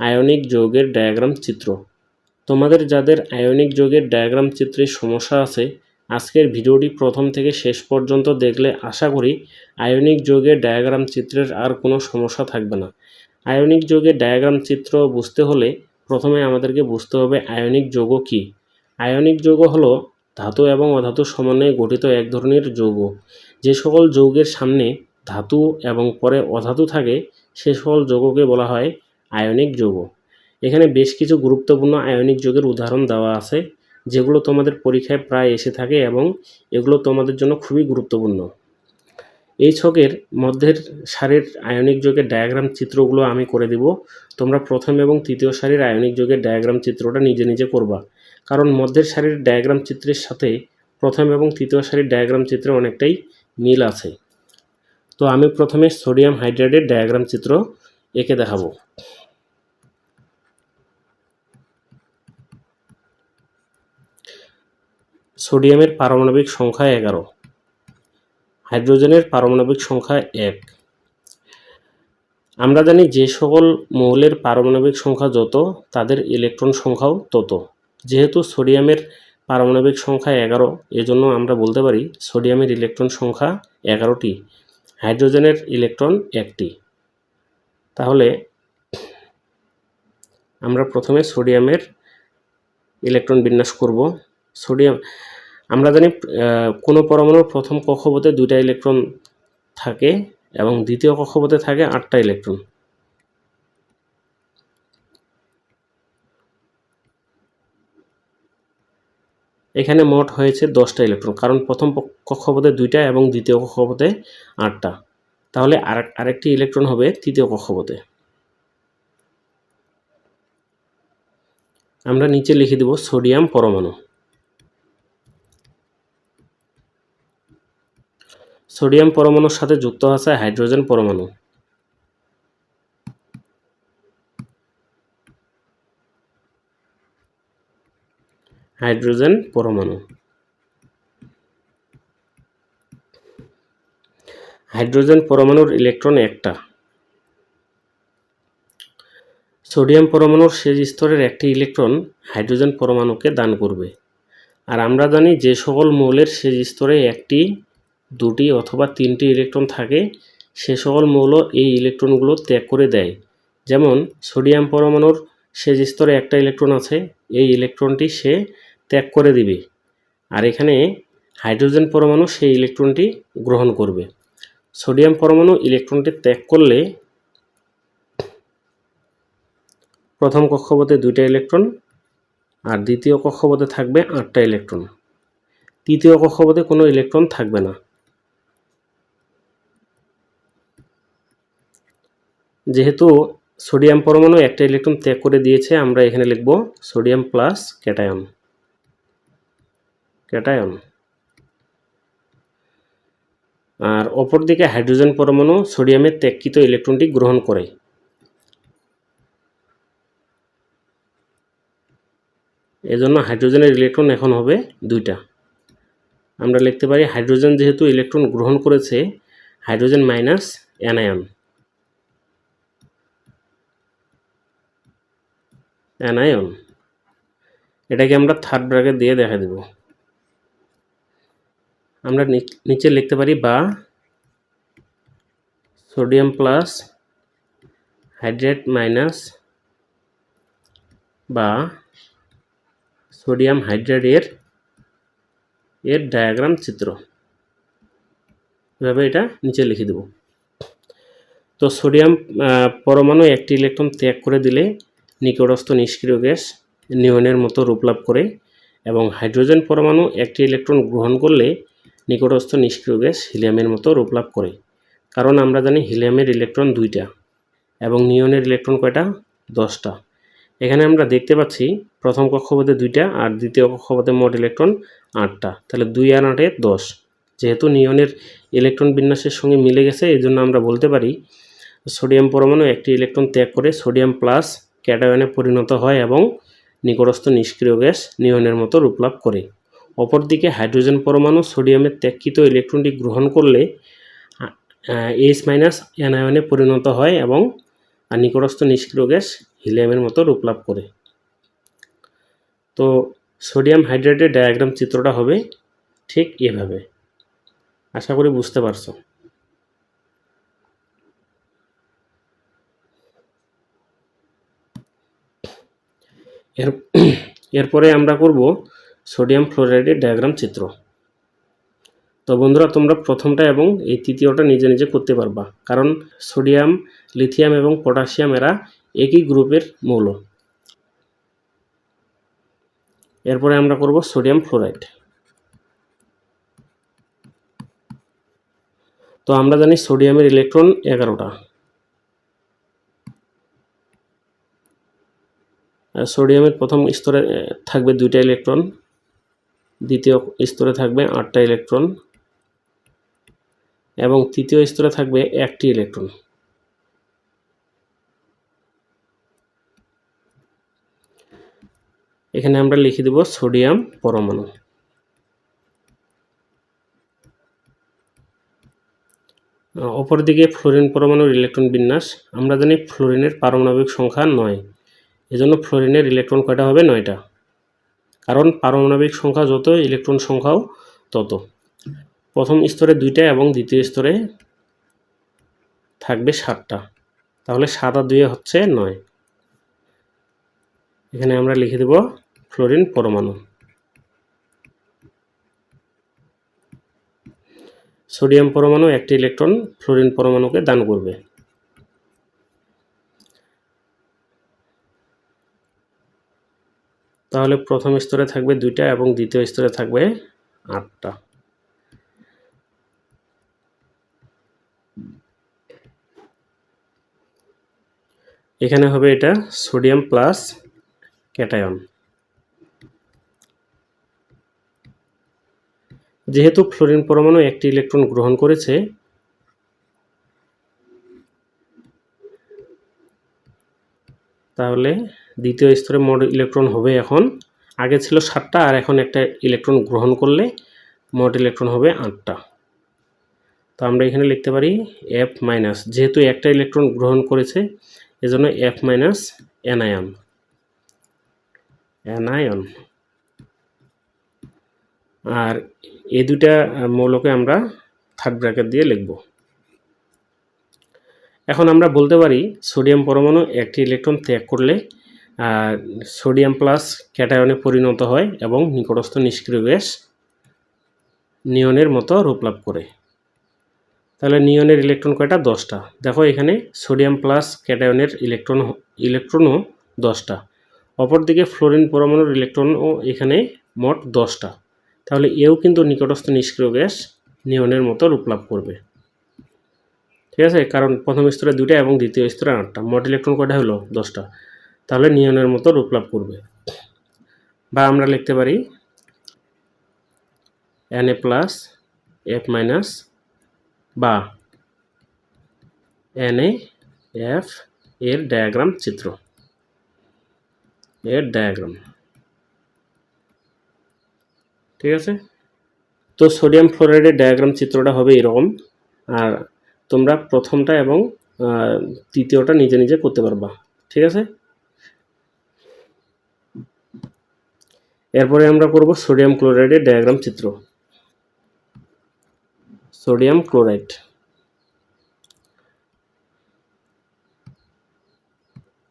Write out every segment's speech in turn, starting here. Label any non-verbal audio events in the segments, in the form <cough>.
Ionic যৌগের diagram চিত্র। তোমাদের যাদের আয়নিক যৌগের ডায়াগ্রাম চিত্রের সমস্যা আছে, আজকের ভিডিওটি প্রথম থেকে শেষ পর্যন্ত দেখলে আশা করি আয়নিক যৌগের ডায়াগ্রাম চিত্রের আর কোনো সমস্যা থাকবে না। আয়নিক যৌগের ডায়াগ্রাম চিত্র বুঝতে হলে প্রথমে আমাদেরকে বুঝতে হবে আয়নিক যৌগ কী। আয়নিক যৌগ হলো ধাতু এবং অধাতু সমন্বয়ে গঠিত এক ধরনের যৌগ। যে সকল যৌগের সামনে ধাতু এবং পরে অধাতু থাকে, সে সকল যৌগকে বলা হয় আয়নিক যৌগ। এখানে বেশ কিছু গুরুত্বপূর্ণ আয়নিক যৌগের উদাহরণ দেওয়া আছে, যেগুলো তোমাদের পরীক্ষায় প্রায় এসে থাকে এবং এগুলো তোমাদের জন্য খুবই গুরুত্বপূর্ণ। এই ছকের মধ্যের সারির আয়নিক যৌগের ডায়াগ্রাম চিত্রগুলো আমি করে দিব। তোমরা প্রথম এবং তৃতীয় সারির আয়নিক যৌগের ডায়াগ্রাম চিত্রটা নিজে নিজে করবা। কারণ মধ্যের সারির ডায়াগ্রাম চিত্রের সাথে প্রথম এবং তৃতীয় সারির ডায়াগ্রাম চিত্রে অনেকটাই মিল আছে। তো আমি প্রথমে সোডিয়াম হাইড্রেটের ডায়াগ্রাম চিত্র এঁকে দেখাবো। সোডিয়ামের পারমাণবিক সংখ্যা এগারো। হাইড্রোজেনের পারমাণবিক সংখ্যা এক। আমরা জানি যে সকল মৌলের পারমাণবিক সংখ্যা যত, তাদের ইলেকট্রন সংখ্যাও তত। যেহেতু সোডিয়ামের পারমাণবিক সংখ্যা এগারো, এজন্য আমরা বলতে পারি সোডিয়ামের ইলেকট্রন সংখ্যা এগারোটি, হাইড্রোজেনের ইলেকট্রন একটি। তাহলে আমরা প্রথমে সোডিয়ামের ইলেকট্রন বিন্যাস করব। সোডিয়াম। আমরা জানি কোনো পরমাণুর প্রথম কক্ষপথে দুইটা ইলেকট্রন থাকে এবং দ্বিতীয় কক্ষপথে থাকে আটটা ইলেকট্রন। এখানে মোট হয়েছে দশটা ইলেকট্রন, কারণ প্রথম কক্ষপথে দুইটা এবং দ্বিতীয় কক্ষপথে আটটা। তাহলে আর আরেকটি ইলেকট্রন হবে তৃতীয় কক্ষপথে। আমরা নিচে লিখে দেব সোডিয়াম পরমাণু। সোডিয়াম পরমাণুর সাথে যুক্ত আছে হাইড্রোজেন পরমাণু। হাইড্রোজেন পরমাণু। হাইড্রোজেন পরমাণুর ইলেকট্রন একটা। সোডিয়াম পরমাণুর শেষ স্তরের একটি ইলেকট্রন হাইড্রোজেন পরমাণুকে দান করবে। আর আমরা জানি যে সকল মৌলের শেষ স্তরে একটি দুটি অথবা তিনটি ইলেকট্রন থাকে, সে সকল মৌল এই ইলেকট্রনগুলো ত্যাগ করে দেয়। যেমন, সোডিয়াম পরমাণুর শেষ স্তরে একটা ইলেকট্রন আছে, এই ইলেকট্রনটি সে ত্যাগ করে দিবে। আর এখানে হাইড্রোজেন পরমাণু সেই ইলেকট্রনটি গ্রহণ করবে। সোডিয়াম পরমাণু ইলেকট্রনটি ত্যাগ করলে প্রথম কক্ষপথে দুইটা ইলেকট্রন, আর দ্বিতীয় কক্ষপথে থাকবে আটটা ইলেকট্রন। তৃতীয় কক্ষপথে কোনো ইলেকট্রন থাকবে না। যেহেতু সোডিয়াম পরমাণু একটা ইলেকট্রন ত্যাগ করে দিয়েছে, আমরা এখানে লিখব সোডিয়াম প্লাস ক্যাটায়ন। ক্যাটায়ন। আর অপরদিকে হাইড্রোজেন পরমাণু সোডিয়ামের ত্যাগকৃত ইলেকট্রনটি গ্রহণ করে। এজন্য হাইড্রোজেনের ইলেকট্রন এখন হবে দুইটা। আমরা লিখতে পারি হাইড্রোজেন যেহেতু ইলেকট্রন গ্রহণ করেছে, হাইড্রোজেন মাইনাস অ্যানায়ন। অ্যানায়ন এটাকে আমরা থার্ড ব্র্যাকেট দিয়ে দেখা দেব। আমরা নিচে লিখতে পারি বা সোডিয়াম প্লাস হাইড্রেট মাইনাস বা সোডিয়াম হাইড্রেট এর এর ডায়াগ্রাম চিত্র। এভাবে এটা নিচে লিখে দেব। তো সোডিয়াম পরমাণু একটি ইলেকট্রন ত্যাগ করে দিলে নিকটস্থ নিষ্ক্রিয় গ্যাস নিয়নের মতো রূপ লাভ করে এবং হাইড্রোজেন পরমাণু একটি ইলেকট্রন গ্রহণ করলে নিকটস্থ নিষ্ক্রিয় গ্যাস হিলিয়ামের মতো রূপ লাভ করে। কারণ আমরা জানি হিলিয়ামের ইলেকট্রন দুইটা এবং নিয়নের ইলেকট্রন কয়টা? দশটা। এখানে আমরা দেখতে পাচ্ছি প্রথম কক্ষপথে দুইটা আর দ্বিতীয় কক্ষপথে মোট ইলেকট্রন আটটা। তাহলে দুই আর আটে দশ। যেহেতু নিয়নের ইলেকট্রন বিন্যাসের সঙ্গে মিলে গেছে এই জন্য আমরা বলতে পারি সোডিয়াম পরমাণু একটি ইলেকট্রন ত্যাগ করে সোডিয়াম প্লাস ক্যাটায়নে পরিণত হয় এবং নিকটস্থ নিষ্ক্রিয় গ্যাস নিয়নের মতো রূপ লাভ করে। অপরদিকে হাইড্রোজেন পরমাণু সোডিয়ামের ত্যাগকৃত ইলেকট্রনটি গ্রহণ করলে এইচ মাইনাস অ্যানায়নে পরিণত হয় এবং নিকটস্থ নিষ্ক্রিয় গ্যাস হিলিয়ামের মতো রূপ লাভ করে। তো সোডিয়াম হাইড্রেটের ডায়াগ্রাম চিত্রটা হবে ঠিক এভাবে। আশা করি বুঝতে পারছ। এর <clears throat> এরপরে আমরা করব সোডিয়াম ফ্লোরাইডের ডায়াগ্রাম চিত্র। তো বন্ধুরা, তোমরা প্রথমটা এবং এই তৃতীয়টা নিজে নিজে করতে পারবা, কারণ সোডিয়াম, লিথিয়াম এবং পটাশিয়াম এরা একই গ্রুপের মৌল। এরপরে আমরা করব সোডিয়াম ফ্লোরাইড। তো আমরা জানি সোডিয়ামের ইলেকট্রন এগারোটা। সোডিয়ামের প্রথম স্তরে থাকবে দুইটা ইলেকট্রন, দ্বিতীয় স্তরে থাকবে আটটা ইলেকট্রন, এবং তৃতীয় স্তরে থাকবে একটি ইলেকট্রন। এখানে আমরা লিখে দেব সোডিয়াম পরমাণু। অপরদিকে ফ্লোরিন পরমাণুর ইলেকট্রন বিন্যাস। আমরা জানি ফ্লোরিনের পারমাণবিক সংখ্যা নয়। এজন্য ফ্লোরিনের ইলেকট্রন কয়টা হবে? নয়টা। কারণ পারমাণবিক সংখ্যা যত ইলেকট্রন সংখ্যাও তত। প্রথম স্তরে দুইটা এবং দ্বিতীয় স্তরে থাকবে সাতটা। তাহলে সাত আর দুয়ে হচ্ছে নয়। এখানে আমরা লিখে দেব ফ্লোরিন পরমাণু। সোডিয়াম পরমাণু একটি ইলেকট্রন ফ্লোরিন পরমাণুকে দান করবে। তাহলে প্রথম স্তরে থাকবে দুইটা এবং দ্বিতীয় স্তরে থাকবে আটটা। এখানে হবে এটা সোডিয়াম প্লাস ক্যাটায়ন। যেহেতু ফ্লোরিন পরমাণু একটি ইলেকট্রন গ্রহণ করেছে, তাহলে দ্বিতীয় স্তরে মোট ইলেকট্রন হবে এখন। আগে ছিল সাতটা, আর এখন একটা ইলেকট্রন গ্রহণ করলে মোট ইলেকট্রন হবে আটটা। তো আমরা এখানে লিখতে পারি এফ মাইনাস যেহেতু একটা ইলেকট্রন গ্রহণ করেছে, এজন্য এফ মাইনাস অ্যানায়ন অ্যানায়ন আর এই দুটা মৌলকে আমরা থার্ড ব্র্যাকেট দিয়ে লিখব। এখন আমরা বলতে পারি সোডিয়াম পরমাণু একটি ইলেকট্রন ত্যাগ করলে সোডিয়াম প্লাস ক্যাটায়নে পরিণত হয় এবং নিকটস্থ নিষ্ক্রিয় গ্যাস নিয়নের মতো রূপ লাভ করে। তাহলে নিয়নের ইলেকট্রন কয়টা? দশটা। দেখো এখানে সোডিয়াম প্লাস ক্যাটায়নের ইলেকট্রন ইলেকট্রনও দশটা। অপরদিকে ফ্লোরিন পরমাণুর ইলেকট্রনও এখানে মোট দশটা। তাহলে এও কিন্তু নিকটস্থ নিষ্ক্রিয় গ্যাস নিয়নের মতো রূপ লাভ করবে। ঠিক আছে? কারণ প্রথম স্তরে দুইটা এবং দ্বিতীয় স্তরে আটটা। মোট ইলেকট্রন কয়টা হলো? দশটা। তাহলে নিয়নের মতো রূপ লাভ করবে। বা আমরা লিখতে পারি N A plus F minus বা এন এফ এর ডায়াগ্রাম চিত্র। এর ডায়াগ্রাম ঠিক আছে? তো সোডিয়াম ফ্লোরাইডের ডায়াগ্রাম চিত্রটা হবে এরকম। আর তোমরা প্রথমটা এবং তৃতীয়টা নিজে নিজে করতে পারবা। ঠিক আছে? এরপরে আমরা করব সোডিয়াম ক্লোরাইডের ডায়াগ্রাম চিত্র। Sodium chloride.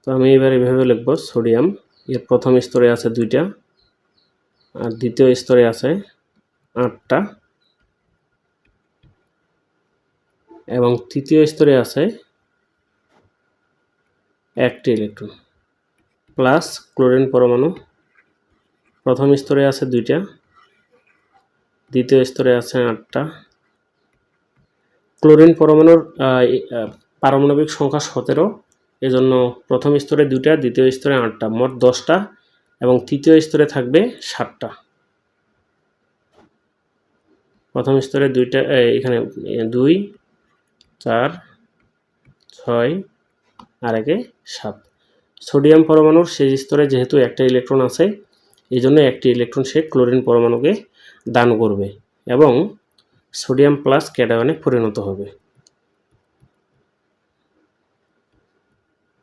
তো আমি এবার এভাবে লিখব, সোডিয়াম। এর প্রথম স্তরে আছে দুইটা, আর দ্বিতীয় স্তরে আছে আটটা, এবং তৃতীয় স্তরে আছে একটি ইলেকট্রন, প্লাস ক্লোরিন পরমাণু। প্রথম স্তরে আছে দুইটা, দ্বিতীয় স্তরে আছে আটটা। ক্লোরিন পরমাণুর পারমাণবিক সংখ্যা সতেরো, এজন্য প্রথম স্তরে দুইটা, দ্বিতীয় স্তরে আটটা, মোট দশটা, এবং তৃতীয় স্তরে থাকবে সাতটা। প্রথম স্তরে দুইটা এখানে দুই, চার, ছয়, আর একে সাত। সোডিয়াম পরমাণুর শেষ স্তরে যেহেতু একটা ইলেকট্রন আছে এই জন্য একটি ইলেকট্রন সে ক্লোরিন পরমাণুকে দান করবে এবং সোডিয়াম প্লাস ক্যাটায়নে পরিণত হবে।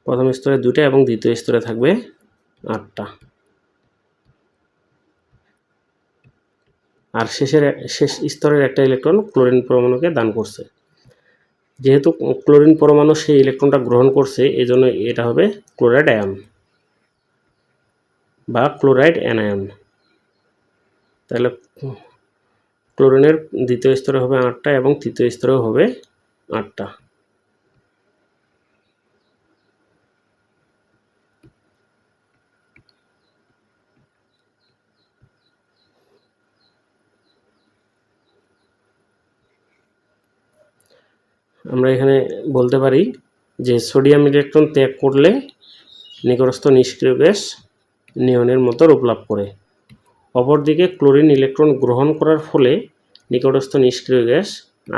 প্রথম স্তরে দুইটা এবং দ্বিতীয় স্তরে থাকবে আটটা। আর শেষের শেষ স্তরের একটা ইলেকট্রন ক্লোরিন পরমাণুকে দান করছে। যেহেতু ক্লোরিন পরমাণু সেই ইলেকট্রনটা গ্রহণ করছে এই জন্য এটা হবে ক্লোরাইড আয়ন বা ক্লোরাইড অ্যানায়ন তাহলে ক্লোরিনের দ্বিতীয় স্তরে হবে আটটা এবং তৃতীয় স্তরেও হবে আটটা। আমরা এখানে বলতে পারি যে সোডিয়াম ইলেকট্রন ত্যাগ করলে নিকটস্থ নিষ্ক্রিয় গ্যাস নিয়নের মতো রূপ লাভ করে। অপরদিকে ক্লোরিন ইলেকট্রন গ্রহণ করার ফলে নিকটস্থ নিষ্ক্রিয় গ্যাস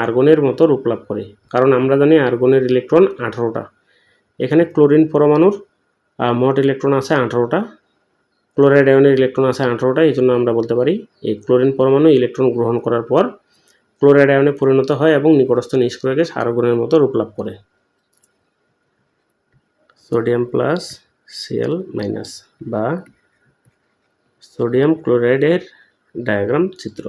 আর্গনের মতো রূপ লাভ করে। কারণ আমরা জানি আর্গনের ইলেকট্রন আঠারোটা। এখানে ক্লোরিন পরমাণুর মোট ইলেকট্রন আছে আঠারোটা। ক্লোরাইড আয়নের ইলেকট্রন আছে আঠারোটা, এই জন্য আমরা বলতে পারি এই ক্লোরিন পরমাণু ইলেকট্রন গ্রহণ করার পর ক্লোরাইড আয়নে পরিণত হয় এবং নিকটস্থ নিষ্ক্রিয় গ্যাস আর্গনের মতো রূপ লাভ করে। সোডিয়াম প্লাস সিএল মাইনাস বা সোডিয়াম ক্লোরাইডের ডায়াগ্রাম চিত্র।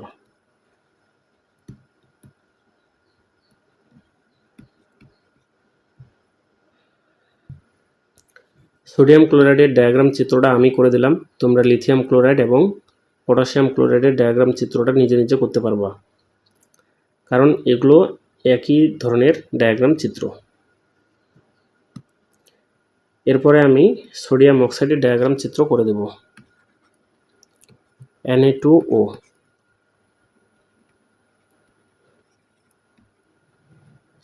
সোডিয়াম ক্লোরাইডের ডায়াগ্রাম চিত্রটা আমি করে দিলাম। তোমরা লিথিয়াম ক্লোরাইড এবং পটাশিয়াম ক্লোরাইডের ডায়াগ্রাম চিত্রটা নিজে নিজে করতে পারবা। কারণ এগুলো একই ধরনের ডায়াগ্রাম চিত্র। এরপরে আমি সোডিয়াম অক্সাইডের ডায়াগ্রাম চিত্র করে দেব। Na টু ও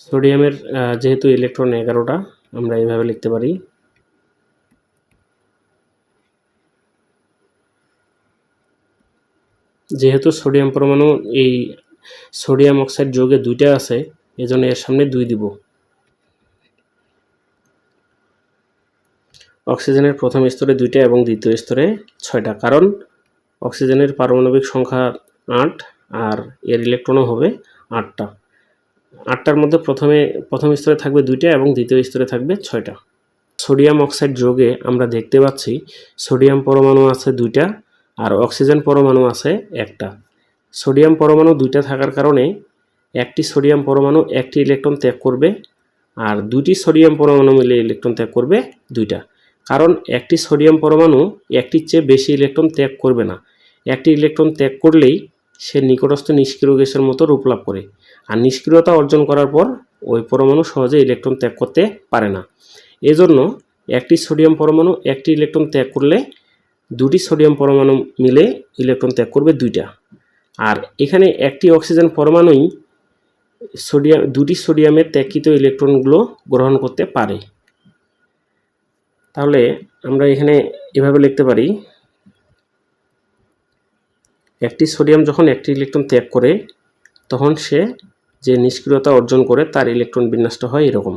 সোডিয়ামের যেহেতু ইলেকট্রন এগারোটা, আমরা এইভাবে লিখতে পারি। যেহেতু সোডিয়াম পরমাণু এই সোডিয়াম অক্সাইড যোগে দুইটা আছে, এজন্য এর সামনে দুই দিব। অক্সিজেনের প্রথম স্তরে দুইটা এবং দ্বিতীয় স্তরে ছয়টা। কারণ অক্সিজেনের পারমাণবিক সংখ্যা আট আর এর ইলেকট্রনও হবে আটটা। আটটার মধ্যে প্রথমে, প্রথম স্তরে থাকবে দুইটা এবং দ্বিতীয় স্তরে থাকবে ছয়টা। সোডিয়াম অক্সাইড যোগে আমরা দেখতে পাচ্ছি সোডিয়াম পরমাণু আছে দুইটা আর অক্সিজেন পরমাণু আছে একটা। সোডিয়াম পরমাণু দুইটা থাকার কারণে একটি সোডিয়াম পরমাণু একটি ইলেকট্রন ত্যাগ করবে আর দুটি সোডিয়াম পরমাণু মিলে ইলেকট্রন ত্যাগ করবে দুইটা। কারণ একটি সোডিয়াম পরমাণু একটির চেয়ে বেশি ইলেকট্রন ত্যাগ করবে না। একটি ইলেকট্রন ত্যাগ করলেই সে নিকটস্থ নিষ্ক্রিয় গ্যাসের মতো রূপ লাভ করে। আর নিষ্ক্রিয়তা অর্জন করার পর ওই পরমাণু সহজে ইলেকট্রন ত্যাগ করতে পারে না। এজন্য একটি সোডিয়াম পরমাণু একটি ইলেকট্রন ত্যাগ করলে দুটি সোডিয়াম পরমাণু মিলে ইলেকট্রন ত্যাগ করবে দুইটা। আর এখানে একটি অক্সিজেন পরমাণুই সোডিয়াম, দুটি সোডিয়ামের ত্যাগকৃত ইলেকট্রনগুলো গ্রহণ করতে পারে। তাহলে আমরা এখানে এভাবে লিখতে পারি, একটি সোডিয়াম যখন একটি ইলেকট্রন ত্যাগ করে, তখন সে যে নিষ্ক্রিয়তা অর্জন করে তার ইলেকট্রন বিন্যাসটা হয় এরকম।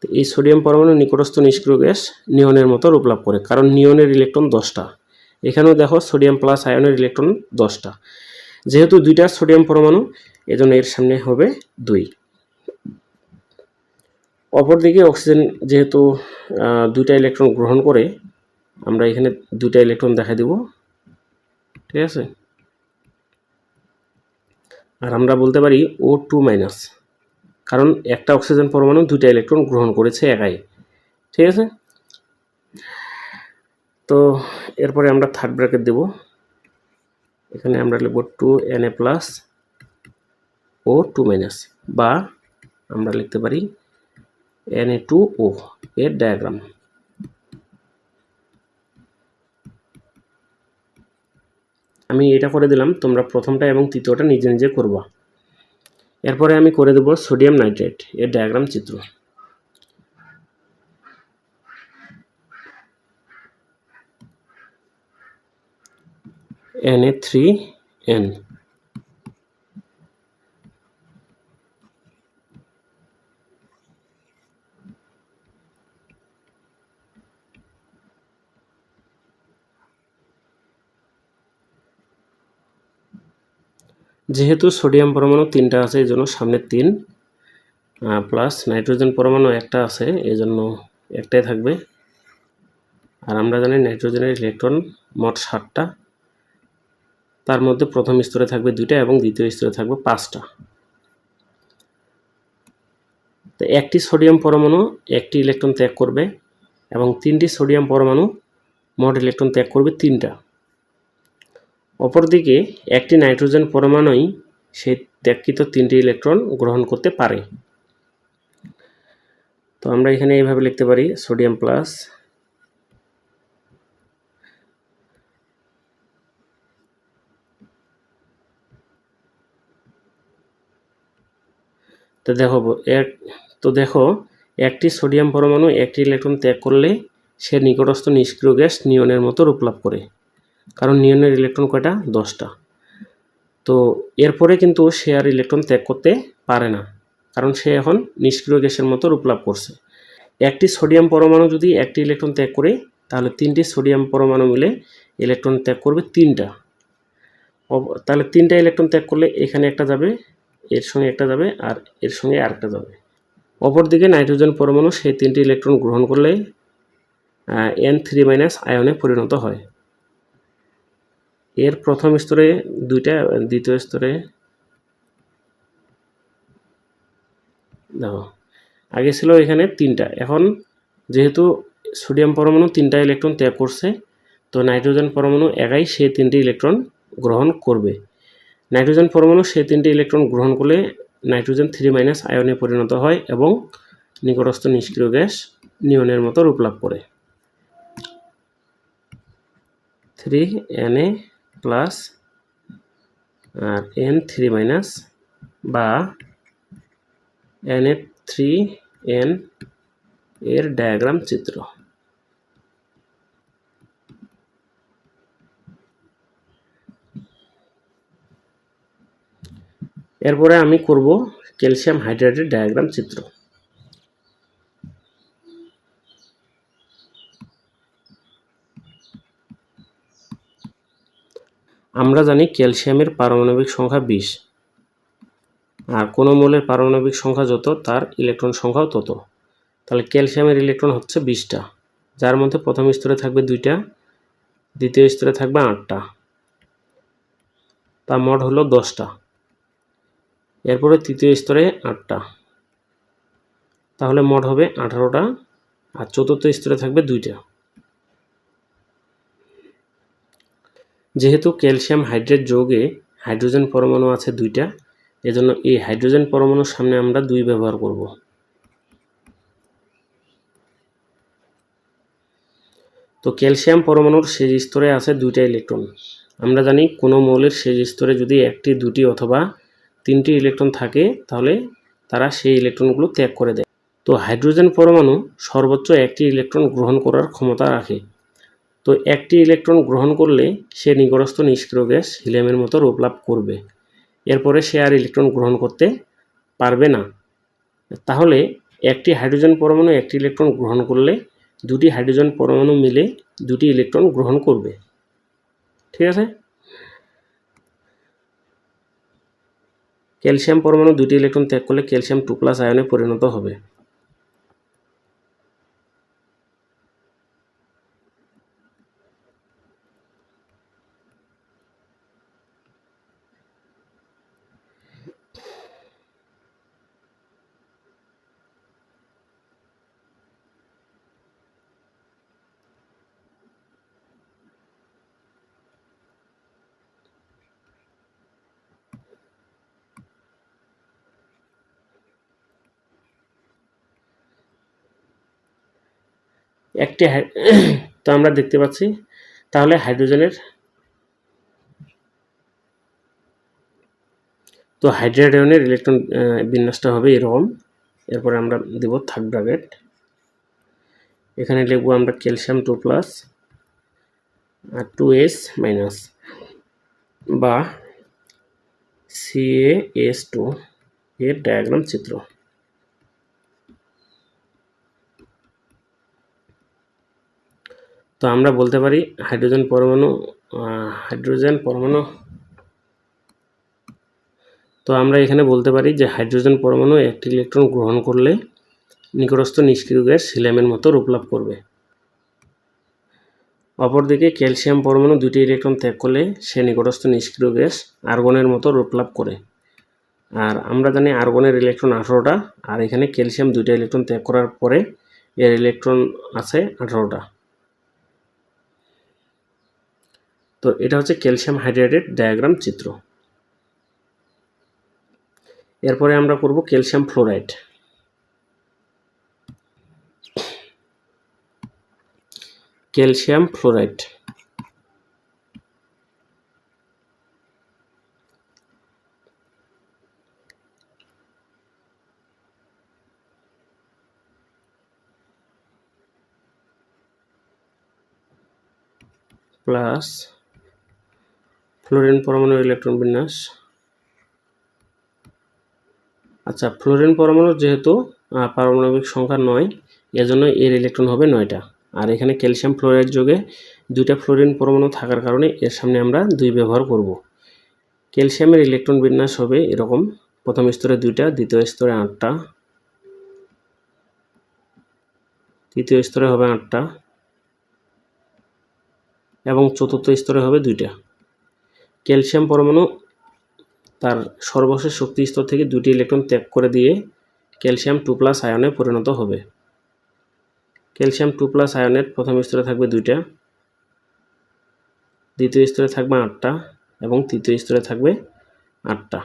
তো এই সোডিয়াম পরমাণু নিকটস্থ নিষ্ক্রিয় গ্যাস নিয়নের মতো রূপ লাভ করে, কারণ নিয়নের ইলেকট্রন দশটা। এখানেও দেখো সোডিয়াম প্লাস আয়নের ইলেকট্রন দশটা। যেহেতু দুইটা সোডিয়াম পরমাণু, এজন্য এর সামনে হবে দুই। অপরদিকে অক্সিজেন যেহেতু দুইটা ইলেকট্রন গ্রহণ করে, আমরা এখানে দুইটা ইলেকট্রন দেখা দিব। ঠিক আছে? আর আমরা বলতে পারি ও টু মাইনাস কারণ একটা অক্সিজেন পরমাণু দুইটা ইলেকট্রন গ্রহণ করেছে একাই। ঠিক আছে? তো এরপরে আমরা থার্ড ব্র্যাকেট দেব। এখানে আমরা লিখব two N A plus O two minus বা আমরা লিখতে পারি এন টু ও এর ডায়াগ্রাম আমি এটা করে দিলাম, তোমরা প্রথমটা এবং তৃতীয়টা নিজে নিজে করবা। এরপরে আমি করে দেব সোডিয়াম নাইট্রেট, এর ডায়াগ্রাম চিত্র। এন এ থ্রি এন যেহেতু সোডিয়াম পরমাণু তিনটা আছে, এই জন্য সামনে তিন প্লাস নাইট্রোজেন পরমাণু একটা আছে, এই জন্য একটাই থাকবে। আর আমরা জানি নাইট্রোজেনের ইলেকট্রন মোট ষাটটা তার মধ্যে প্রথম স্তরে থাকবে দুইটা এবং দ্বিতীয় স্তরে থাকবে পাঁচটা। তো একটি সোডিয়াম পরমাণু একটি ইলেকট্রন ত্যাগ করবে এবং তিনটি সোডিয়াম পরমাণু মোট ইলেকট্রন ত্যাগ করবে তিনটা। অপরদিকে একটি নাইট্রোজেন পরমাণুই সেই ত্যাগকৃত তিনটি ইলেকট্রন গ্রহণ করতে পারে। তো আমরা এখানে এইভাবে লিখতে পারি, সোডিয়াম প্লাস তো দেখো, এক, তো দেখো, একটি সোডিয়াম পরমাণু একটি ইলেকট্রন ত্যাগ করলে সে নিকটস্থ নিষ্ক্রিয় গ্যাস নিয়নের মতো রূপ লাভ করে। কারণ নিয়নের ইলেকট্রন কয়টা? দশটা। তো এরপরে কিন্তু সে আর ইলেকট্রন ত্যাগ করতে পারে না। কারণ সে এখন নিষ্ক্রিয় গ্যাসের মতো রূপ লাভ করছে। একটি সোডিয়াম পরমাণু যদি একটি ইলেকট্রন ত্যাগ করে, তাহলে তিনটি সোডিয়াম পরমাণু মিলে ইলেকট্রন ত্যাগ করবে তিনটা। তাহলে তিনটা ইলেকট্রন ত্যাগ করলে এখানে একটা যাবে, এর সঙ্গে একটা যাবে, আর এর সঙ্গে আরেকটা যাবে। অপরদিকে নাইট্রোজেন পরমাণু সেই তিনটি ইলেকট্রন গ্রহণ করলে এন থ্রি মাইনাস আয়নে পরিণত হয়। এর প্রথম স্তরে দুইটা, দ্বিতীয় স্তরে দেখো, আগে ছিল এখানে তিনটা। এখন যেহেতু সোডিয়াম পরমাণু তিনটা ইলেকট্রন ত্যাগ করছে, তো নাইট্রোজেন পরমাণু একাই সেই তিনটি ইলেকট্রন গ্রহণ করবে। নাইট্রোজেন পরমাণু সেই তিনটি ইলেকট্রন গ্রহণ করলে নাইট্রোজেন থ্রি মাইনাস আয়নে পরিণত হয় এবং নিকটস্থ নিষ্ক্রিয় গ্যাস নিয়নের মতো রূপ লাভ করে। থ্রি এন প্লাস আর এন থ্রি মাইনাস বা এন এ থ্রি এন এর ডায়াগ্রাম চিত্র। এরপরে আমি করব ক্যালসিয়াম হাইড্রেটের ডায়াগ্রাম চিত্র। আমরা জানি ক্যালসিয়ামের পারমাণবিক সংখ্যা বিশ। আর কোনো মৌলের পারমাণবিক সংখ্যা যত, তার ইলেকট্রন সংখ্যাও তত। তাহলে ক্যালসিয়ামের ইলেকট্রন হচ্ছে বিশটা। যার মধ্যে প্রথম স্তরে থাকবে দুইটা, দ্বিতীয় স্তরে থাকবে আটটা। তা মোট হলো দশটা। এরপরে তৃতীয় স্তরে আটটা। তাহলে মোট হবে আঠারোটা, আর চতুর্থ স্তরে থাকবে দুইটা। যেহেতু ক্যালসিয়াম হাইড্রেট যৌগে হাইড্রোজেন পরমাণু আছে দুইটা, এজন্য এই হাইড্রোজেন পরমাণুর সামনে আমরা দুই ব্যবহার করব। তো ক্যালসিয়াম পরমাণুর শেষ স্তরে আছে দুইটা ইলেকট্রন। আমরা জানি কোনো মৌলের শেষ স্তরে যদি একটি, দুটি অথবা তিনটি ইলেকট্রন থাকে, তাহলে তারা সেই ইলেকট্রনগুলো ত্যাগ করে দেয়। তো হাইড্রোজেন পরমাণু সর্বোচ্চ একটি ইলেকট্রন গ্রহণ করার ক্ষমতা রাখে। তো একটি ইলেকট্রন গ্রহণ করলে সে নিকটস্থ নিষ্ক্রিয় গ্যাস হিলিয়ামের মতো রূপ লাভ করবে। এরপরে সে আর ইলেকট্রন গ্রহণ করতে পারবে না। তাহলে একটি হাইড্রোজেন পরমাণু একটি ইলেকট্রন গ্রহণ করলে দুটি হাইড্রোজেন পরমাণু মিলে দুটি ইলেকট্রন গ্রহণ করবে। ঠিক আছে? ক্যালসিয়াম পরমাণু দুটি ইলেকট্রন ত্যাগ করলে ক্যালসিয়াম টু প্লাস আয়নে পরিণত হবে। একটি <coughs> তো আমরা দেখতে পাচ্ছি, তাহলে হাইড্রোজেনের তো হাইড্রেট আয়নের ইলেকট্রন বিন্যাসটা হবে এরকম। এরপরে আমরা দেব থার্ড ব্র্যাকেট এখানে লিখব আমরা ক্যালসিয়াম টু প্লাস, আর টু এস মাইনাস, বা সিএ এস টু এর ডায়াগ্রাম চিত্র। তো আমরা বলতে পারি হাইড্রোজেন পরমাণু হাইড্রোজেন পরমাণু। তো আমরা এখানে বলতে পারি যে হাইড্রোজেন পরমাণু একটি ইলেকট্রন গ্রহণ করলে নিকটস্থ নিষ্ক্রিয় গ্যাস হিলিয়ামের মতো রূপ লাভ করবে। অপরদিকে ক্যালসিয়াম পরমাণু দুটি ইলেকট্রন ত্যাগ করলে সে নিকটস্থ নিষ্ক্রিয় গ্যাস আর্গনের মতো রূপ লাভ করে। আর আমরা জানি আর্গনের ইলেকট্রন আঠারোটা, আর এখানে ক্যালসিয়াম দুইটা ইলেকট্রন ত্যাগ করার পরে এর ইলেকট্রন আছে আঠারোটা। তো এটা হচ্ছে ক্যালসিয়াম হাইড্রেটেড ডায়াগ্রাম চিত্র। এরপরে আমরা করব calcium fluoride. Calcium fluoride. Plus fluorine পরমাণু ইলেকট্রন বিন্যাস। আচ্ছা ফ্লোরিন পরমাণুর যেহেতু পারমাণবিক সংখ্যা নয়, এজন্য এর ইলেকট্রন হবে নয়টা। আর এখানে ক্যালসিয়াম ফ্লোরাইড যোগে দুইটা ফ্লোরিন পরমাণু থাকার কারণে এর সামনে আমরা দুই ব্যবহার করব। ক্যালসিয়ামের ইলেকট্রন বিন্যাস হবে এরকম, প্রথম স্তরে দুইটা, দ্বিতীয় স্তরে আটটা। তৃতীয় স্তরে হবে আটটা। এবং চতুর্থ স্তরে হবে দুইটা। ক্যালসিয়াম পরমাণু তার সর্বশেষ শক্তি স্তর থেকে দুটি ইলেকট্রন ত্যাগ করে দিয়ে ক্যালসিয়াম টু প্লাস আয়নে পরিণত হবে। ক্যালসিয়াম টু প্লাস আয়নের প্রথম স্তরে থাকবে দুইটা, দ্বিতীয় স্তরে থাকবে আটটা এবং তৃতীয় স্তরে থাকবে আটটা।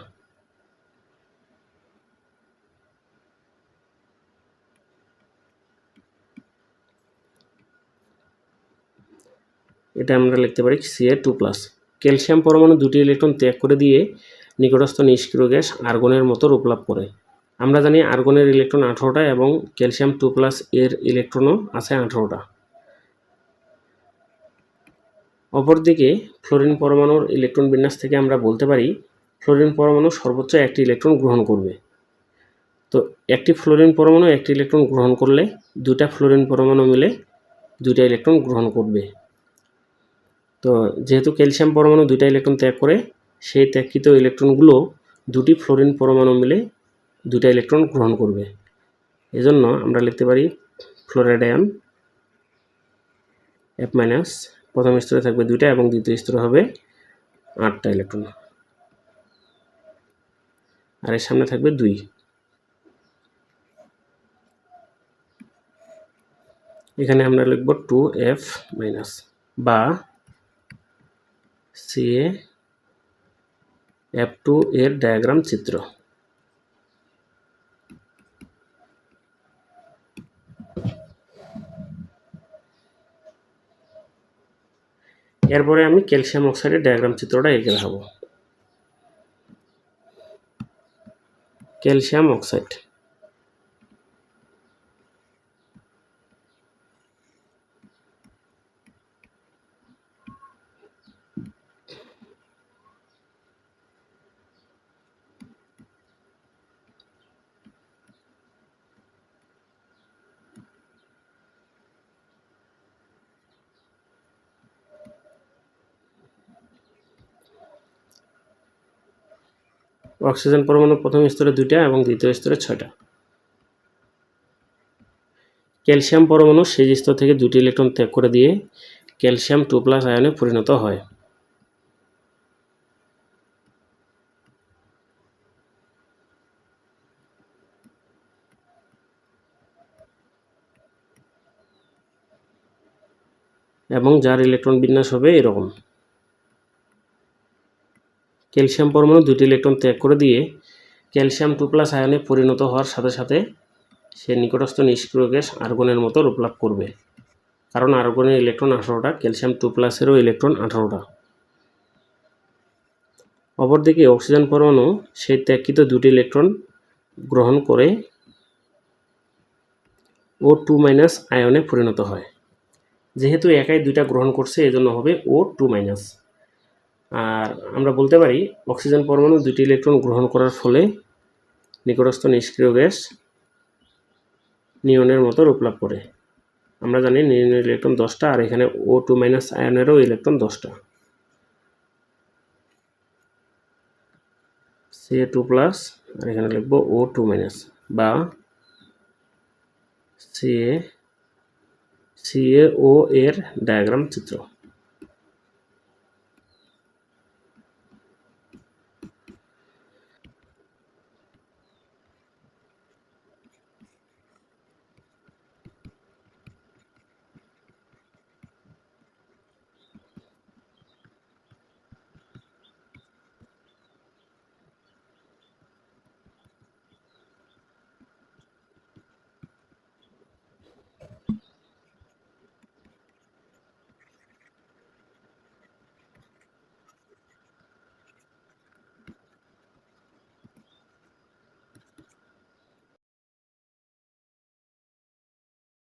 এটা আমরা লিখতে পারি সিএ টু প্লাস। ক্যালসিয়াম পরমাণু দুটি ইলেকট্রন ত্যাগ করে দিয়ে নিকটস্থ নিষ্ক্রিয় গ্যাস আর্গনের মতো রূপ লাভ করে। আমরা জানি আর্গনের ইলেকট্রন আঠারোটা এবং ক্যালসিয়াম টু প্লাস এর ইলেকট্রনও আছে আঠারোটা। অপরদিকে ফ্লোরিন পরমাণুর ইলেকট্রন বিন্যাস থেকে আমরা বলতে পারি, ফ্লোরিন পরমাণু সর্বোচ্চ একটি ইলেকট্রন গ্রহণ করবে। তো একটি ফ্লোরিন পরমাণু একটি ইলেকট্রন গ্রহণ করলে দুটা ফ্লোরিন পরমাণু মিলে দুইটা ইলেকট্রন গ্রহণ করবে। তো যেহেতু ক্যালসিয়াম পরমাণু দুইটা ইলেকট্রন ত্যাগ করে, সেই ত্যাগকৃত ইলেকট্রনগুলো দুটি ফ্লোরিন পরমাণু মিলে দুটা ইলেকট্রন গ্রহণ করবে। এজন্য আমরা লিখতে পারি ফ্লোরাইড আয়ন এফ মাইনাস প্রথম স্তরে থাকবে দুইটা এবং দ্বিতীয় স্তরে হবে আটটা ইলেকট্রন। আর এর সামনে থাকবে দুই। এখানে আমরা লিখব টু এফ মাইনাস বা সিএ এফ টু এর ডায়াগ্রাম চিত্র। এরপরে আমি ক্যালসিয়াম অক্সাইডের ডায়াগ্রাম চিত্রটা এঁকে দেখাবো। Calcium oxide. অক্সিজেন পরমাণু প্রথম স্তরে দুইটা এবং দ্বিতীয় স্তরে ছয়টা। ক্যালসিয়াম পরমাণু সেই স্তর থেকে দুটি ইলেকট্রন ত্যাগ করে দিয়ে ক্যালসিয়াম টু প্লাস আয়নে পরিণত হয়। এবং যার ইলেকট্রন বিন্যাস হবে এরকম। ক্যালসিয়াম পরমাণু দুটি ইলেকট্রন ত্যাগ করে দিয়ে ক্যালসিয়াম টু প্লাস আয়নে পরিণত হওয়ার সাথে সাথে সে নিকটস্থ নিষ্ক্রিয় গ্যাস আর্গনের মতো রূপ লাভ করবে। কারণ আর্গনের ইলেকট্রন আঠারোটা, ক্যালসিয়াম টু প্লাসেরও ইলেকট্রন আঠারোটা। অপরদিকে অক্সিজেন পরমাণু, সেই ত্যাগকৃত দুটি ইলেকট্রন গ্রহণ করে ও টু মাইনাস আয়নে পরিণত হয়। যেহেতু একাই দুইটা গ্রহণ করছে, এজন্য হবে ও টু মাইনাস। আর আমরা বলতে পারি, অক্সিজেন পরমাণু দুটি ইলেকট্রন গ্রহণ করার ফলে নিকটস্থ নিষ্ক্রিয় গ্যাস নিয়নের মতো রূপ লাভ করে। আমরা জানি নিয়নের ইলেকট্রন দশটা আর এখানে ও টু মাইনাস আয়নেরও ইলেকট্রন দশটা। সি টু প্লাস আর এখানে লিখব ও টু মাইনাস বা C A C A O এর ডায়াগ্রাম চিত্র।